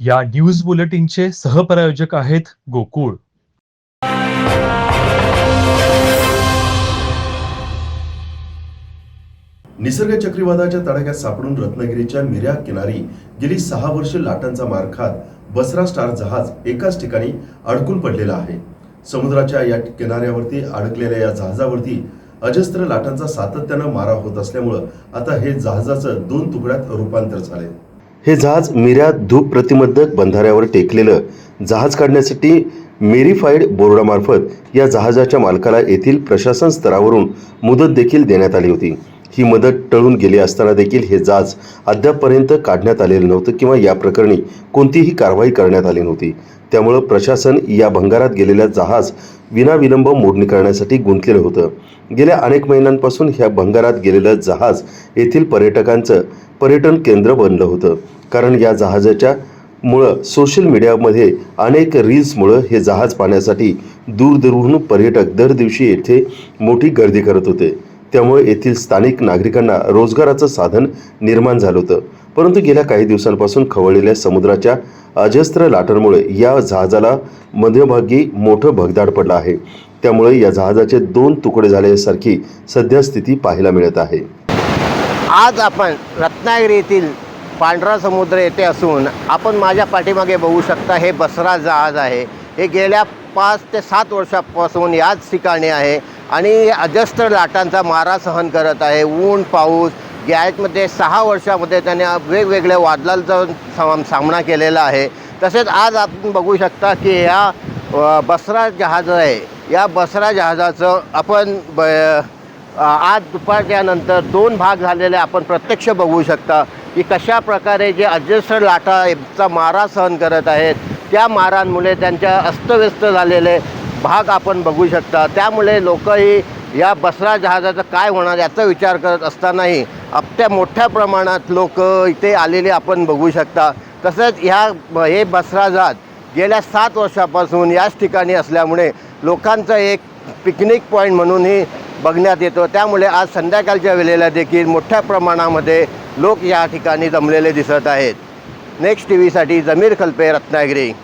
या न्यूज बुलेटिनचे सहप्रायोजक आहेत गोकुळ. निसर्ग चक्रीवादाच्या तडाख्यात सापडून रत्नागिरीच्या मिऱ्या किनारी गेली सहा वर्षे लाटांचा मार खात बसरा स्टार जहाज एकाच ठिकाणी अडकून पडलेला आहे. समुद्राच्या या किनाऱ्यावरती अडकलेल्या या जहाजावरती अजस्त्र लाटांचा सातत्यानं मारा होत असल्यामुळं आता हे जहाजाचं दोन तुकड्यात रूपांतर झाले हे जहाज मिऱ्या धूप प्रतिबंधक बंधाऱ्यावर टेकलेलं जहाज काढण्यासाठी मेरीफाईड बोर्डामार्फत या जहाजाच्या मालकाला येथील प्रशासन स्तरावरून मुदत देखील देण्यात आली होती. ही मदत टळून गेली असताना देखील हे जहाज अद्यापपर्यंत काढण्यात आलेलं नव्हतं किंवा या प्रकरणी कोणतीही कारवाई करण्यात आली नव्हती. त्यामुळं प्रशासन या भंगारात गेलेल्या जहाज विनाविलंब मोडणी करण्यासाठी गुंतलेलं होतं. गेल्या अनेक महिन्यांपासून ह्या भंगारात गेलेलं जहाज येथील पर्यटकांचं पर्यटन केंद्र बनलं होतं. कारण या जहाजाच्या मुळं सोशल मीडियामध्ये अनेक रील्समुळं हे जहाज पाहण्यासाठी दूरदूरहून पर्यटक दर दिवशी येथे मोठी गर्दी करत होते. त्यामुळे येथील स्थानिक नागरिकांना रोजगाराचं साधन निर्माण झालं होतं. परंतु गेल्या काही दिवसांपासून खवळलेल्या समुद्राच्या अजस्त्र लाटांमुळे या जहाजाला मध्यभागी मोठं भगदाड पडलं आहे. त्यामुळे या जहाजाचे दोन तुकडे झाल्यासारखी सध्या स्थिती पाहायला मिळत आहे. आज आपण रत्नागिरी येथील पांढरा समुद्र येथे असून आपण माझ्या पाठीमागे बघू शकता हे बसरा जहाज आहे. हे गेल्या पाच ते सात वर्षापासून याच ठिकाणी आहे आणि अजस्त्र लाटांचा मारा सहन करत आहे. ऊन पाऊस गॅजमध्ये सहा वर्षामध्ये त्याने वेगवेगळ्या वादलांचा साम- सामना केलेला आहे. तसेच आज आपण बघू शकता की या बसरा जहाज आहे. या बसरा जहाजाचं आपण ब आज दुपारच्या नंतर दोन भाग झालेले आपण प्रत्यक्ष बघू शकता की कशा प्रकारे जे अजस्र लाटाचा मारा सहन करत आहेत त्या मारांमुळे त्यांच्या अस्तव्यस्त झालेले भाग आपण बघू शकता. त्यामुळे लोकही या बसरा जहाजाचं काय होणार याचा विचार करत असतानाही अत्या मोठ्या प्रमाणात लोक इथे आलेले आपण बघू शकता. तसंच ह्या हे बसरा जहाज गेल्या सात वर्षापासून याच ठिकाणी असल्यामुळे लोकांचं एक पिकनिक पॉईंट म्हणूनही बघण्यात येतो. त्यामुळे आज संध्याकाळच्या वेळेला देखील मोठ्या प्रमाणामध्ये लोक या ठिकाणी जमलेले दिसत आहेत. नेक्स्ट टी व्हीसाठी जमीर खलपे रत्नागिरी.